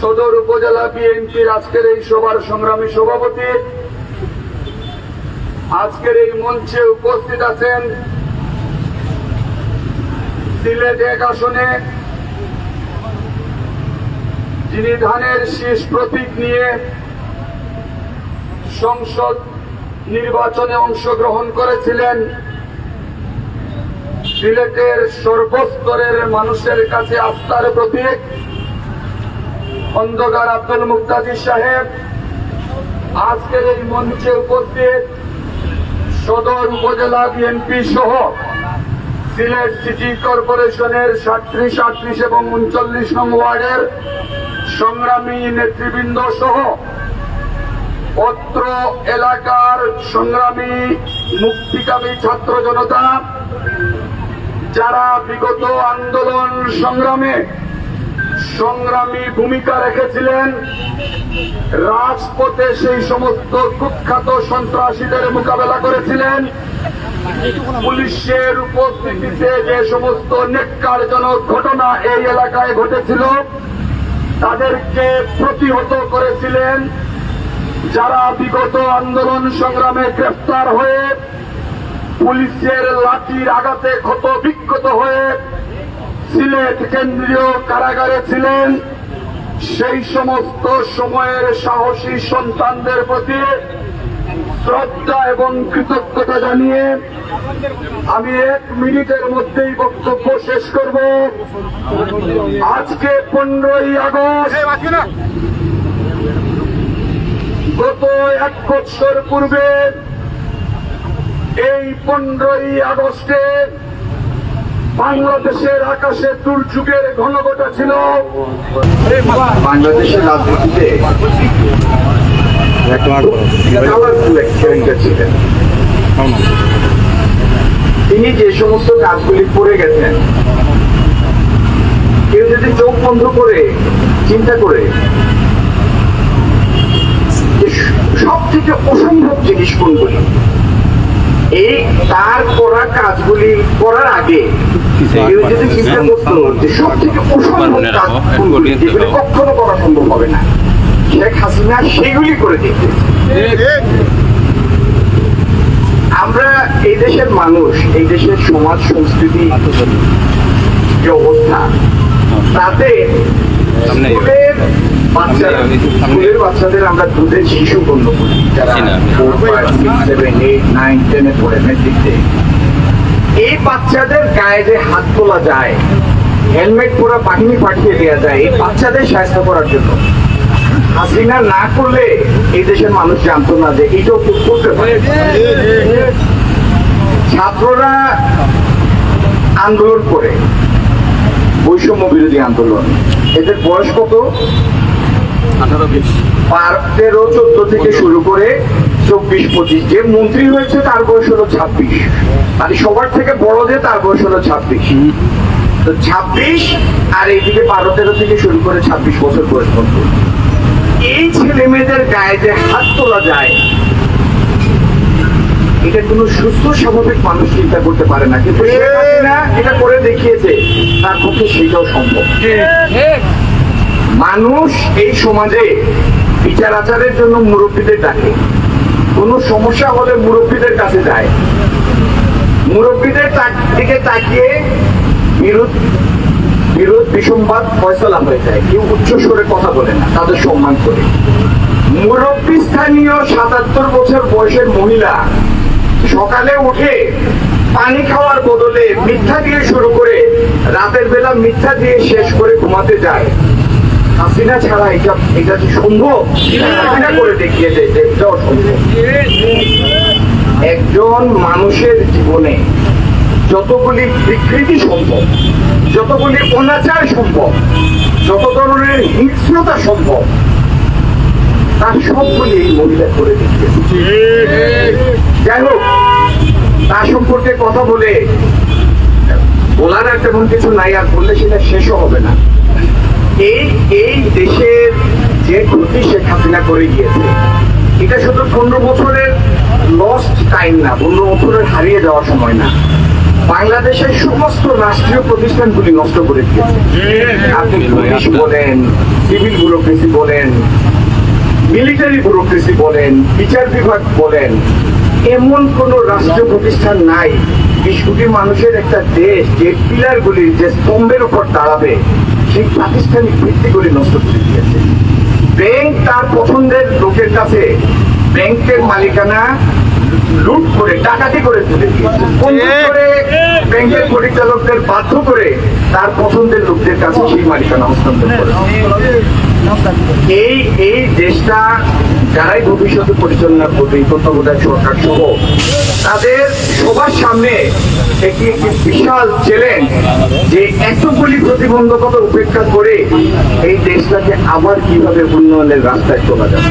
সদর উপজেলা বিএনপির আজকের এই সভার সংগ্রামী সভাপতি। আজকের এই মঞ্চে উপস্থিত আছেন সিলেট এক আসনে, যিনি ধানের শীষ প্রতীক নিয়ে সংসদ নির্বাচনে অংশগ্রহণ করেছিলেন। সিলেটের সর্বস্তরের মানুষের কাছে আস্থার প্রতীক। খন্দকার আব্দুল মুক্তাদির সাহেব, আজকের এই মঞ্চে উপস্থিত সদর উপজেলা বিএনপি সহ সিলেট সিটি কর্পোরেশনের সাতত্রিশ, আটত্রিশ এবং উনচল্লিশ নং ওয়ার্ডের সংগ্রামী নেতৃবৃন্দ সহ অত্র এলাকার সংগ্রামী মুক্তিকামী ছাত্র জনতা, যারা বিগত আন্দোলন সংগ্রামে সংগ্রামী ভূমিকা রেখেছিলেন। রাজপথে সেই সমস্ত কুখ্যাত সন্ত্রাসীদের মোকাবেলা করেছিলেন। পুলিশের উপস্থিতিতে যে সমস্ত নেককারজনক ঘটনা এই এলাকায় ঘটেছিল, তাদেরকে প্রতিহত করেছিলেন। যারা বিগত আন্দোলন সংগ্রামে গ্রেফতার হয়ে পুলিশের লাঠির আঘাতে ক্ষত বিক্ষত হয়ে সিলেট কেন্দ্রীয় কারাগারে ছিলেন। সেই সমস্ত সময়ের সাহসী সন্তানদের প্রতি শ্রদ্ধা এবং কৃতজ্ঞতা জানিয়ে আমি এক মিনিটের মধ্যেই বক্তব্য শেষ করব। আজকে পনেরোই আগস্ট গত এক বছর পূর্বে এই পনেরোই আগস্টে বাংলাদেশের আকাশে দুর্যোগের ঘনঘটা ছিল। বাংলাদেশের রাজনীতিতে ছিলেন। তিনি যে সমস্ত কাজগুলি করে গেছেন কেউ যদি চোখ বন্ধ করে চিন্তা করে সব থেকে অসম্ভব জিনিস কোনগুলি? এই তার করা কাজগুলি করার আগে কেউ যদি চিন্তা করতো যে সব থেকে অসম্ভব কাজ যেগুলি কখনো করা সম্ভব হবে না। শেখ হাসিনা সেগুলি করে দিতে আমরা এই দেশের মানুষ এই দেশের সমাজ সংস্কৃতি যে অবস্থা তাতে বাচ্চারা স্কুলের বাচ্চাদের আমরা দুধের শিশু গণ্য করি। যারা four five six seven eight nine টেনে পড়ে মেট্রিকতে এই বাচ্চাদের গায়ে যে হাত তোলা যায় হেলমেট পরা বাহিনী পাঠিয়ে দেওয়া যায় এই বাচ্চাদের সাহায্য করার জন্য। হাসিনা না করলে এই দেশের মানুষ জানতো না যে এটাও করতে পারে। ছাত্ররা আন্দোলন করে বৈষম্য বিরোধী আন্দোলন। এদের বয়স কত? তেরো চোদ্দ থেকে শুরু করে চব্বিশ পঁচিশ। যে মন্ত্রী হয়েছে তার বয়স হলো ছাব্বিশ। মানে সবার থেকে বড় যে তার বয়স হলো ছাব্বিশ। তো ছাব্বিশ আর এইদিকে বারো তেরো থেকে শুরু করে ছাব্বিশ বছর বয়স পর্যন্ত। এই ছেলে মেয়েদের গায়ে যে হাত তোলা যায় এটা কোনো সুস্থ স্বাভাবিক মানুষ চিন্তা করতে পারে না। কিন্তু এটা করে দেখিয়েছে। তার পক্ষে সেটাও সম্ভব। মানুষ এই সমাজে বিচার আচারের জন্য মুরব্বীদের ডাকে। কোনো সমস্যা হলে মুরব্বীদের কাছে যায়। মুরব্বীদের দিকে তাকিয়ে বিরোধ বিরোধ বিসম্বাদ ফয়সলা হয়ে যায়। কেউ উচ্চ স্বরে কথা বলে না, তাদের সম্মান করে। মুরব্বী স্থানীয় সাতাত্তর বছর বয়সের মহিলা সকালে উঠে পানি খাওয়ার বদলে মিথ্যা দিয়ে শুরু করে রাতের বেলা মিথ্যা দিয়ে শেষ করে ঘুমাতে যায়। হাসিনা ছাড়া এটা এটা কি সম্ভব? হাসিনা করে দেখিয়েছে যে এটাও একজন মানুষের জীবনে যতগুলি বিকৃতি সম্ভব, যতগুলি অনাচার সম্ভব, যত ধরনের হিংস্রতা সম্ভব, তার সবগুলি এই মহিলা করে দেখিয়েছে। যাই হোক, তার সম্পর্কে কথা বলে, বলার আর তেমন কিছু নাই, আর বললে সেটা শেষও হবে না। এই এই দেশের যে ক্ষতি শেখ হাসিনা করে গিয়েছে, এটা শুধু পনেরো বছরের লস্ট টাইম না, পনেরো বছরের হারিয়ে যাওয়ার সময় না। বাংলাদেশের সমস্ত রাষ্ট্রীয় প্রতিষ্ঠানগুলি নষ্ট করে দিয়েছে। আপনি বলেন, সিভিল বলেন মিলিটারি ব্যুরোক্রেসি বলেন, বিচার বিভাগ বলেন, এমন কোন রাষ্ট্রীয় প্রতিষ্ঠান নাই বিশ কোটি মানুষের একটা দেশ, যে পিলারগুলি যে স্তম্ভের উপর দাঁড়াবে সেই প্রাতিষ্ঠানিক ভিত্তিগুলি নষ্ট করে দিয়েছে। ব্যাংক তার পছন্দের লোকের কাছে ব্যাংকের মালিকানা লুট করে ডাকাতি করে তুলে দিয়েছে। করে? ব্যাংকের পরিচালকদের বাধ্য করে তার পছন্দের লোকদের কাছে সেই মালিকানা হস্তান্তর করে এই এই দেশটা যারাই ভবিষ্যতে পরিচালনা করবে তত্ত্বাবধায়ক সরকার সহ তাদের সবার সামনে একটি একটি বিশাল চ্যালেঞ্জ যে এতগুলি প্রতিবন্ধকতা উপেক্ষা করে এই দেশটাকে আবার কীভাবে উন্নয়নের রাস্তায় চলা যাবে।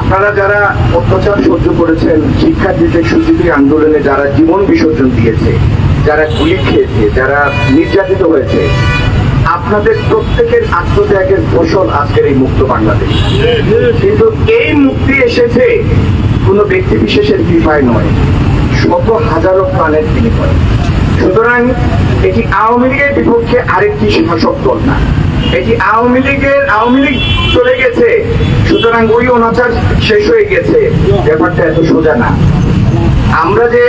আপনারা যারা অত্যাচার সহ্য করেছেন, শিক্ষার্থীদের সুচিতি আন্দোলনে যারা জীবন বিসর্জন দিয়েছে, যারা গুলি খেয়েছে, যারা নির্যাতিত হয়েছে আপনাদের প্রত্যেকের আত্মত্যাগের ফসল আজকের এই মুক্ত বাংলাদেশ। কিন্তু এই মুক্তি এসেছে কোনো ব্যক্তি বিশেষের কৃপায় নয়, শত হাজারো প্রাণের বিনিময়ে। সুতরাং এটি আওয়ামী লীগের বিপক্ষে আরেকটি শাসক দল না। এটি আওয়ামী লীগের আওয়ামী লীগ চলে গেছে, সুতরাং ওই অনাচার শেষ হয়ে গেছে। ব্যাপারটা এত সোজা না। আমরা যে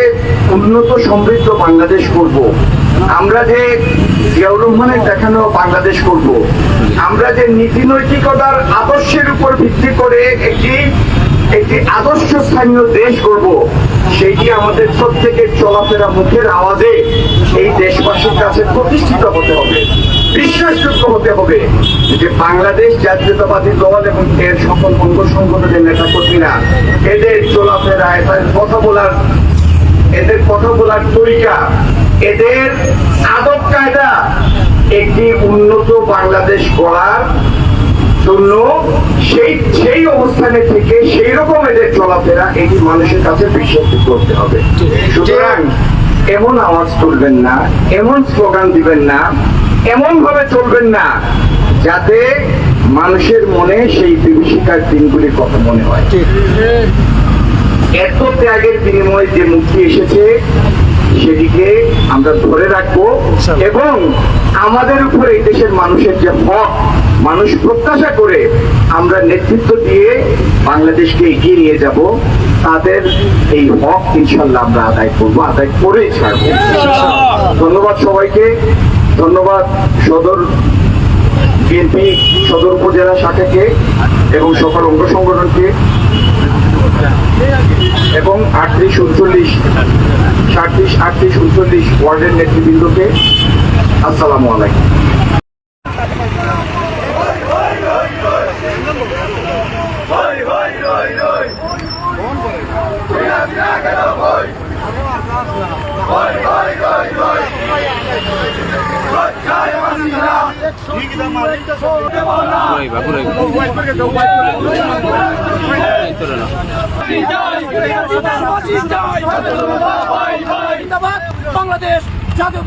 উন্নত সমৃদ্ধ বাংলাদেশ করব আমরা যে জিয়াউর রহমানের দেখানো বাংলাদেশ করব, আমরা যে নীতি নৈতিকতার আদর্শের উপর ভিত্তি করে একটি একটি আদর্শ স্থানীয় দেশ করব সেইটি আমাদের প্রত্যেকের চলাফেরা মুখের আওয়াজে এই দেশবাসীর কাছে প্রতিষ্ঠিত হতে হবে, বিশ্বাসযোগ্য হতে হবে যে বাংলাদেশ জাতীয়তাবাদী দল এবং এর সকল অঙ্গ সংগঠনের নেতা কর্মীরা এদের চলাফেরা এদের কথা বলার, এদের কথা বলার তরিকা এদের আদব কায়দা একটি উন্নত বাংলাদেশ গড়ার জন্য সেই সেই অবস্থানে থেকে সেই রকম এদের চলাফেরা এটি মানুষের কাছে বিশ্বাস করতে হবে। সুতরাং এমন আওয়াজ তুলবেন না এমন স্লোগান দিবেন না এমন ভাবে চলবেন না যাতে মানুষের মনে সেই বিভীষিকার দিনগুলির কথা মনে হয়। এত ত্যাগের বিনিময়ে যে মুক্তি এসেছে সেটিকে আমরা ধরে রাখব এবং আমাদের উপরে এই দেশের মানুষের যে হক মানুষ প্রত্যাশা করে আমরা নেতৃত্ব দিয়ে বাংলাদেশকে এগিয়ে নিয়ে যাব তাদের এই হক ইনশাল্লাহ আমরা আদায় করব আদায় করে ছাড়বো। ধন্যবাদ সবাইকে। ধন্যবাদ সদর বিএনপি সদর উপজেলা শাখাকে এবং সকল অঙ্গ সংগঠনকে। এবং আটত্রিশ উনচল্লিশ সাতত্রিশ আটত্রিশ উনচল্লিশ ওয়ার্ডের নেতৃবৃন্দকে আসসালামু আলাইকুম। Oi, ঘুরাইবা এই তোরে না বাংলাদেশ জাতীয়